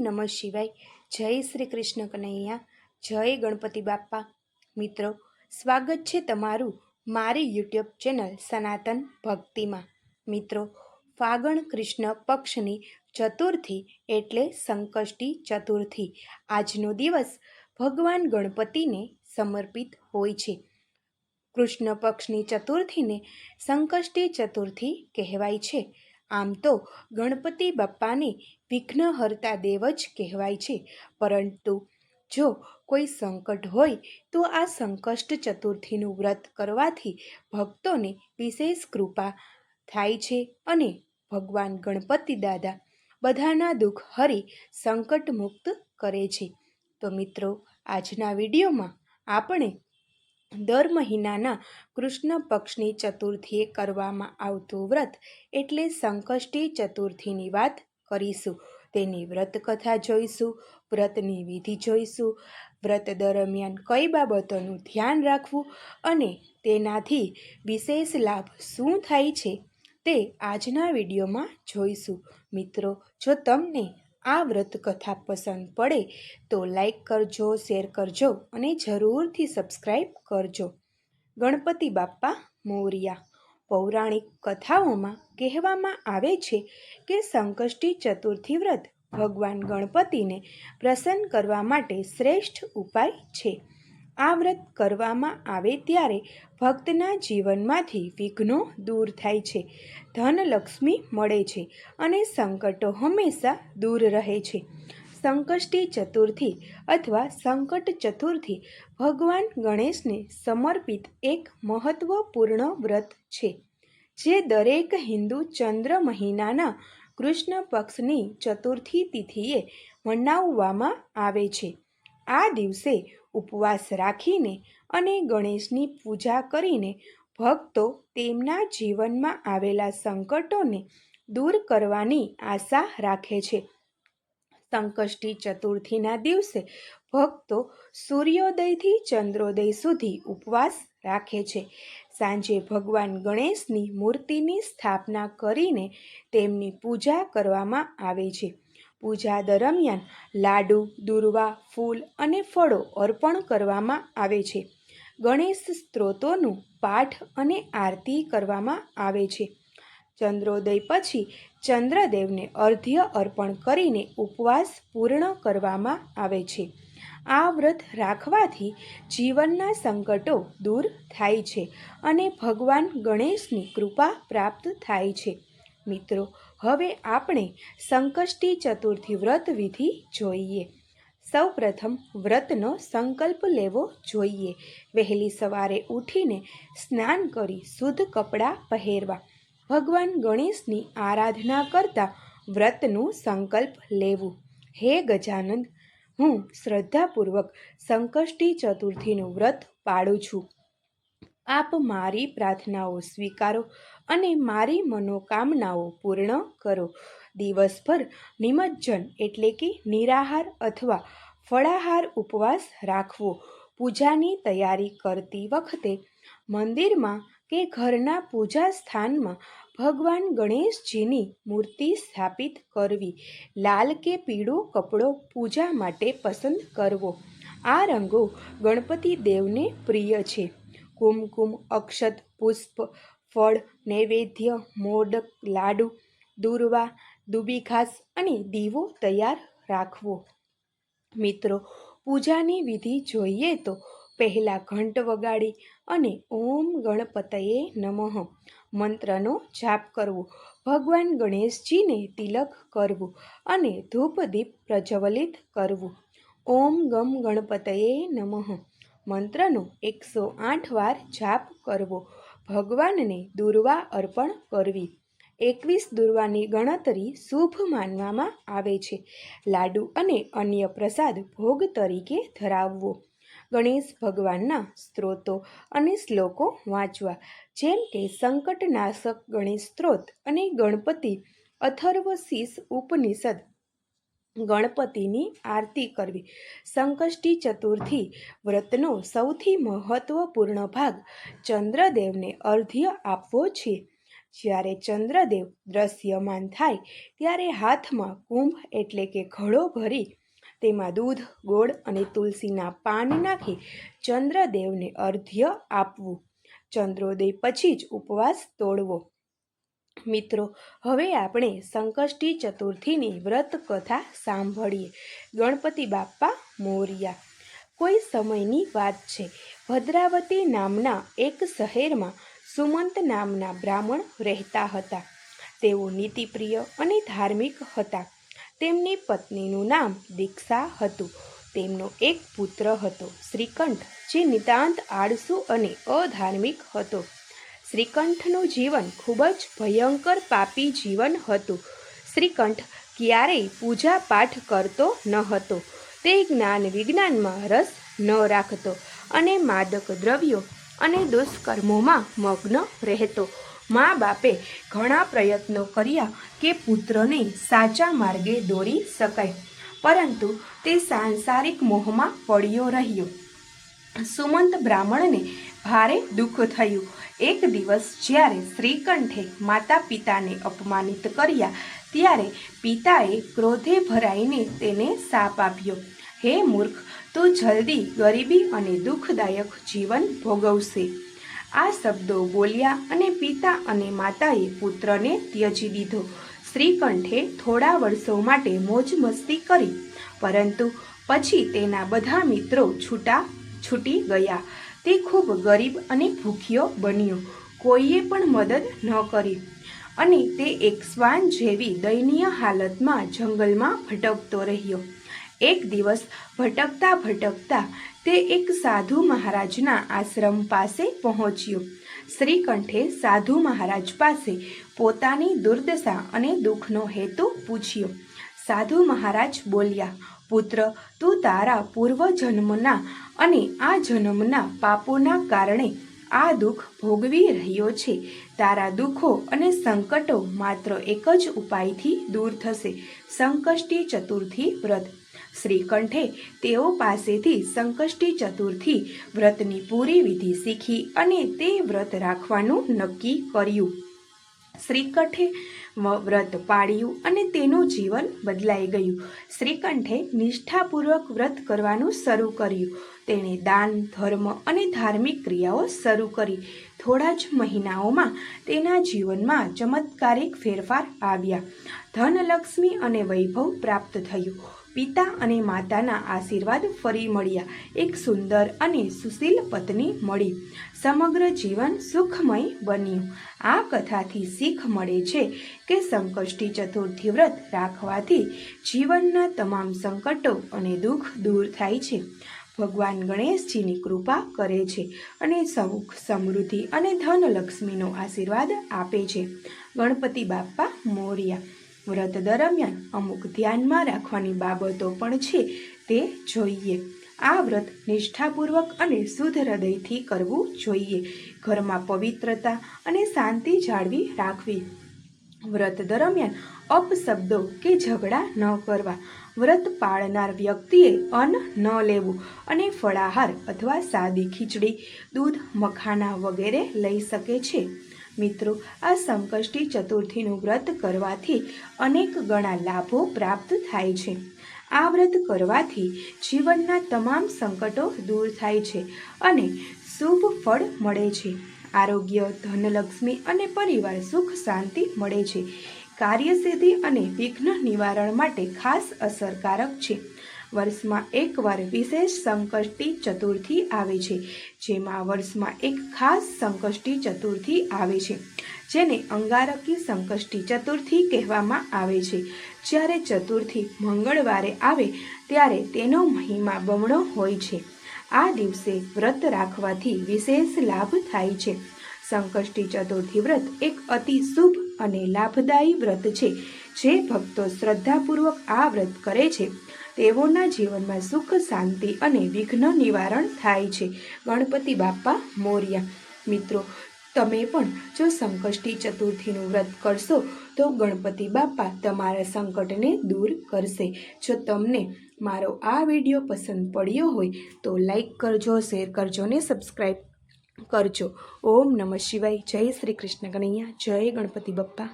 નમઃ શિવાય. જય શ્રી કૃષ્ણ કનૈયા, જય ગણપતિ બાપ્પા. મિત્રો, સ્વાગત છે તમારું મારી યુટ્યુબ ચેનલ સનાતન ભક્તિમાં. મિત્રો, ફાગણ કૃષ્ણ પક્ષની ચતુર્થી એટલે સંકષ્ટી ચતુર્થી. આજનો દિવસ ભગવાન ગણપતિને સમર્પિત હોય છે. કૃષ્ણ પક્ષની ચતુર્થીને સંકષ્ટી ચતુર્થી કહેવાય છે. આમ તો ગણપતિ બાપ્પાને વિઘ્નહર્તા દેવ જ કહેવાય છે. પરંતુ જો કોઈ સંકટ હોય, તો આ સંકષ્ટ ચતુર્થીનું વ્રત કરવાથી ભક્તોને વિશેષ કૃપા થાય છે અને ભગવાન ગણપતિ દાદા બધાના દુઃખ હરી સંકટ મુક્ત કરે છે. તો મિત્રો, આજના વિડીયોમાં આપણે દર મહિનાના કૃષ્ણ પક્ષની ચતુર્થીએ કરવામાં આવતું વ્રત એટલે સંકષ્ટી ચતુર્થીની વાત કરીશું. તેની વ્રત કથા જોઈશું, વ્રતની વિધિ જોઈશું. વ્રત દરમિયાન કઈ બાબતોનું ધ્યાન રાખવું અને તેનાથી વિશેષ લાભ શું થાય છે તે આજના વિડીયોમાં જોઈશું. મિત્રો, જો તમને આ વ્રત કથા પસંદ પડે તો લાઈક કરજો, શેર કરજો અને જરૂરથી સબસ્ક્રાઈબ કરજો. ગણપતિ બાપ્પા મોરિયા. પૌરાણિક કથાઓમાં કહેવામાં આવે છે કે સંકષ્ટી ચતુર્થી વ્રત ભગવાન ગણપતિને પ્રસન્ન કરવા માટે શ્રેષ્ઠ ઉપાય છે. આ વ્રત કરવામાં આવે ત્યારે ભક્તના જીવનમાંથી વિઘ્નો દૂર થાય છે, ધનલક્ષ્મી મળે છે અને સંકટો હંમેશા દૂર રહે છે. સંકષ્ટી ચતુર્થી અથવા સંકટ ચતુર્થી ભગવાન ગણેશને સમર્પિત એક મહત્વપૂર્ણ વ્રત છે, જે દરેક હિન્દુ ચંદ્ર મહિનાના કૃષ્ણ પક્ષની ચતુર્થી તિથિએ મનાવવામાં આવે છે. આ દિવસે ઉપવાસ રાખીને અને ગણેશની પૂજા કરીને ભક્તો તેમના જીવનમાં આવેલા સંકટોને દૂર કરવાની આશા રાખે છે. સંકષ્ટી ચતુર્થીના દિવસે ભક્તો સૂર્યોદયથી ચંદ્રોદય સુધી ઉપવાસ રાખે છે. સાંજે ભગવાન ગણેશની મૂર્તિની સ્થાપના કરીને તેમની પૂજા કરવામાં આવે છે. પૂજા દરમિયાન લાડુ, દુર્વા, ફૂલ અને ફળો અર્પણ કરવામાં આવે છે. ગણેશ સ્ત્રોતોનું પાઠ અને આરતી કરવામાં આવે છે. ચંદ્રોદય પછી ચંદ્રદેવને અર્ધ્ય અર્પણ કરીને ઉપવાસ પૂર્ણ કરવામાં આવે છે. આ વ્રત રાખવાથી જીવનના સંકટો દૂર થાય છે અને ભગવાન ગણેશની કૃપા પ્રાપ્ત થાય છે. મિત્રો, હવે આપણે સંકષ્ટી ચતુર્થી વ્રત વિધિ જોઈએ. સૌપ્રથમ વ્રતનો સંકલ્પ લેવો જોઈએ. વહેલી સવારે ઉઠીને સ્નાન કરી શુદ્ધ કપડાં પહેરવા. ભગવાન ગણેશની આરાધના કરતા વ્રતનું સંકલ્પ લેવું. હે ગજાનંદ, હું શ્રદ્ધાપૂર્વક સંકષ્ટી ચતુર્થીનું વ્રત પાડું છું. આપ મારી પ્રાર્થનાઓ સ્વીકારો અને મારી મનોકામનાઓ પૂર્ણ કરો. દિવસભર નિમજ્જન એટલે કે નિરાહાર અથવા ફળાહાર ઉપવાસ રાખવો. પૂજાની તૈયારી કરતી વખતે મંદિરમાં કે ઘરના પૂજા સ્થાનમાં ભગવાન ગણેશજીની મૂર્તિ સ્થાપિત કરવી. લાલ કે પીળો કપડો પૂજા માટે પસંદ કરવો. આ રંગો ગણપતિ દેવને પ્રિય છે. કુમકુમ, અક્ષત, પુષ્પ, ફળ, નૈવેદ્ય મોદક લાડુ, દુર્વા દુબી ઘાસ અને દીવો તૈયાર રાખવો. મિત્રો, પૂજાની વિધિ જોઈએ તો પહેલાં ઘંટ વગાડી અને ઓમ ગણપતયે નમઃ મંત્રનો જાપ કરવો. ભગવાન ગણેશજીને તિલક કરવું અને ધૂપ દીપ પ્રજ્વલિત કરવું. ઓમ ગમ ગણપતયે નમઃ મંત્રનો એકસો આઠ વાર જાપ કરવો. ભગવાનને દુર્વા અર્પણ કરવી. એકવીસ દુર્વાની ગણતરી શુભ માનવામાં આવે છે. લાડુ અને અન્ય પ્રસાદ ભોગ તરીકે ધરાવવો. ગણેશ ભગવાનના સ્ત્રોતો અને શ્લોકો વાંચવા. જેમ કે સંકટનાશક ગણેશ સ્ત્રોત અને ગણપતિ અથર્વશીષ ઉપનિષદ. ગણપતિની આરતી કરવી. સંકષ્ટી ચતુર્થી વ્રતનો સૌથી મહત્વપૂર્ણ ભાગ ચંદ્રદેવને અર્ધ્ય આપવો છે. જ્યારે ચંદ્રદેવ દ્રશ્યમાન થાય, ત્યારે હાથમાં કુંભ એટલે કે ઘડો ભરી તેમાં દૂધ, ગોળ અને તુલસીના પાન નાખી ચંદ્રદેવને અર્ધ્ય આપવું. ચંદ્રોદય પછી જ ઉપવાસ તોડવો. મિત્રો, હવે આપણે સંકષ્ટી ચતુર્થીની વ્રત કથા સાંભળીએ. ગણપતિ બાપ્પા મોરિયા. કોઈ સમયની વાત છે. ભદ્રાવતી નામના એક શહેરમાં સુમંત નામના બ્રાહ્મણ રહેતા હતા. તેઓ નીતિપ્રિય અને ધાર્મિક હતા. તેમની પત્નીનું નામ દીક્ષા હતું. તેમનો એક પુત્ર હતો, શ્રીકંઠ, જે નિતાંત આળસુ અને અધાર્મિક હતો. શ્રીકંઠનું જીવન ખૂબ જ ભયંકર પાપી જીવન હતું. શ્રીકંઠ ક્યારેય પૂજા પાઠ કરતો ન હતો. તે જ્ઞાન વિજ્ઞાનમાં રસ ન રાખતો અને માદક દ્રવ્યો અને દુષ્કર્મોમાં મગ્ન રહેતો. મા બાપે ઘણા પ્રયત્નો કર્યા કે પુત્રને સાચા માર્ગે દોરી શકાય. પરંતુ તે સાંસારિક મોહમાં પડ્યો રહ્યો. સુમંત બ્રાહ્મણને ભારે દુઃખ થયું. એક દિવસ જ્યારે શ્રીકંઠે માતા પિતાને અપમાનિત કર્યા, ત્યારે પિતાએ ક્રોધે ભરાઈને તેને સાપ આપ્યો. હે મૂર્ખ, તું જલ્દી ગરીબી અને દુઃખદાયક જીવન ભોગવશે. આ શબ્દો બોલ્યા અને પિતા અને માતાએ પુત્રને ત્યજી દીધો. શ્રીકંઠે થોડા વર્ષો માટે મોજ મસ્તી કરી, પરંતુ પછી તેના બધા મિત્રો છૂટા, છૂટી ગયા. તે ખૂબ ગરીબ અને ભૂખ્યો બન્યો. કોઈએ પણ મદદ ન કરી અને તે એક શ્વાન જેવી દયનીય હાલતમાં જંગલમાં ભટકતો રહ્યો. એક દિવસ ભટકતા ભટકતા તે એક સાધુ મહારાજના આશ્રમ પાસે પહોંચ્યો. શ્રીકંઠે સાધુ મહારાજ પાસે પોતાની દુર્દશા અને દુઃખનો હેતુ પૂછ્યો. સાધુ મહારાજ બોલ્યા, પુત્ર, તું તારા પૂર્વજન્મના અને આ જન્મના પાપોના કારણે આ દુઃખ ભોગવી રહ્યો છે. તારા દુઃખો અને સંકટો માત્ર એક જ ઉપાયથી દૂર થશે. સંકષ્ટી ચતુર્થી વ્રત. શ્રીકંઠે તેઓ પાસેથી સંકષ્ટી ચતુર્થી વ્રતની પૂરી વિધિ શીખી અને તે વ્રત રાખવાનું નક્કી કર્યું. શ્રીકંઠે વ્રત પાળ્યું અને તેનું જીવન બદલાઈ ગયું. શ્રીકંઠે નિષ્ઠાપૂર્વક વ્રત કરવાનું શરૂ કર્યું. તેણે દાન, ધર્મ અને ધાર્મિક ક્રિયાઓ શરૂ કરી. થોડા જ મહિનાઓમાં તેના જીવનમાં ચમત્કારિક ફેરફાર આવ્યા. ધનલક્ષ્મી અને વૈભવ પ્રાપ્ત થયું. પિતા અને માતાના આશીર્વાદ ફરી મળ્યા. એક સુંદર અને સુશીલ પત્ની મળી. સમગ્ર જીવન સુખમય બન્યું. આ કથાથી શીખ મળે છે કે સંકષ્ટી ચતુર્થી વ્રત રાખવાથી જીવનના તમામ સંકટો અને દુઃખ દૂર થાય છે. ભગવાન ગણેશજીની કૃપા કરે છે અને સુખ, સમૃદ્ધિ અને ધનલક્ષ્મીનો આશીર્વાદ આપે છે. ગણપતિ બાપ્પા મોર્યા. વ્રત દરમિયાન અમુક ધ્યાનમાં રાખવાની બાબતો પણ છે તે જોઈએ. આ વ્રત નિષ્ઠાપૂર્વક અને શુદ્ધ હૃદયથી કરવું જોઈએ. ઘરમાં પવિત્રતા અને શાંતિ જાળવી રાખવી. વ્રત દરમિયાન અપશબ્દો કે ઝઘડા ન કરવા. વ્રત પાળનાર વ્યક્તિએ અન્ન ન લેવું અને ફળાહાર અથવા સાદી ખીચડી, દૂધ, મખાના વગેરે લઈ શકે છે. મિત્રો, આ સંકષ્ટી ચતુર્થીનું વ્રત કરવાથી અનેક ગણા લાભો પ્રાપ્ત થાય છે. આ વ્રત કરવાથી જીવનના તમામ સંકટો દૂર થાય છે અને શુભ ફળ મળે છે. આરોગ્ય, ધનલક્ષ્મી અને પરિવાર સુખ શાંતિ મળે છે. કાર્યસિદ્ધિ અને વિઘ્ન નિવારણ માટે ખાસ અસરકારક છે. વર્ષમાં એકવાર વિશેષ સંકષ્ટી ચતુર્થી આવે છે, જેમાં વર્ષમાં એક ખાસ સંકષ્ટી ચતુર્થી આવે છે, જેને અંગારકી સંકષ્ટી ચતુર્થી કહેવામાં આવે છે. જ્યારે ચતુર્થી મંગળવારે આવે, ત્યારે તેનો મહિમા બમણો હોય છે. આ દિવસે વ્રત રાખવાથી વિશેષ લાભ થાય છે. સંકષ્ટી ચતુર્થી વ્રત એક અતિ શુભ અને લાભદાયી વ્રત છે, જે ભક્તો શ્રદ્ધાપૂર્વક આ વ્રત કરે છે. તેઓના જીવનમાં સુખ, શાંતિ અને વિઘ્ન નિવારણ થાય છે. ગણપતિ બાપ્પા મોર્યા. મિત્રો, તમે પણ જો સંકષ્ટી ચતુર્થીનું વ્રત કરશો, તો ગણપતિ બાપ્પા તમારા સંકટને દૂર કરશે. જો તમને મારો આ વીડિયો પસંદ પડ્યો હોય, તો લાઈક કરજો, શેર કરજો ને સબસ્ક્રાઈબ કરજો. ઓમ નમઃ શિવાય. જય શ્રી કૃષ્ણ કનૈયા. જય ગણપતિ બપ્પા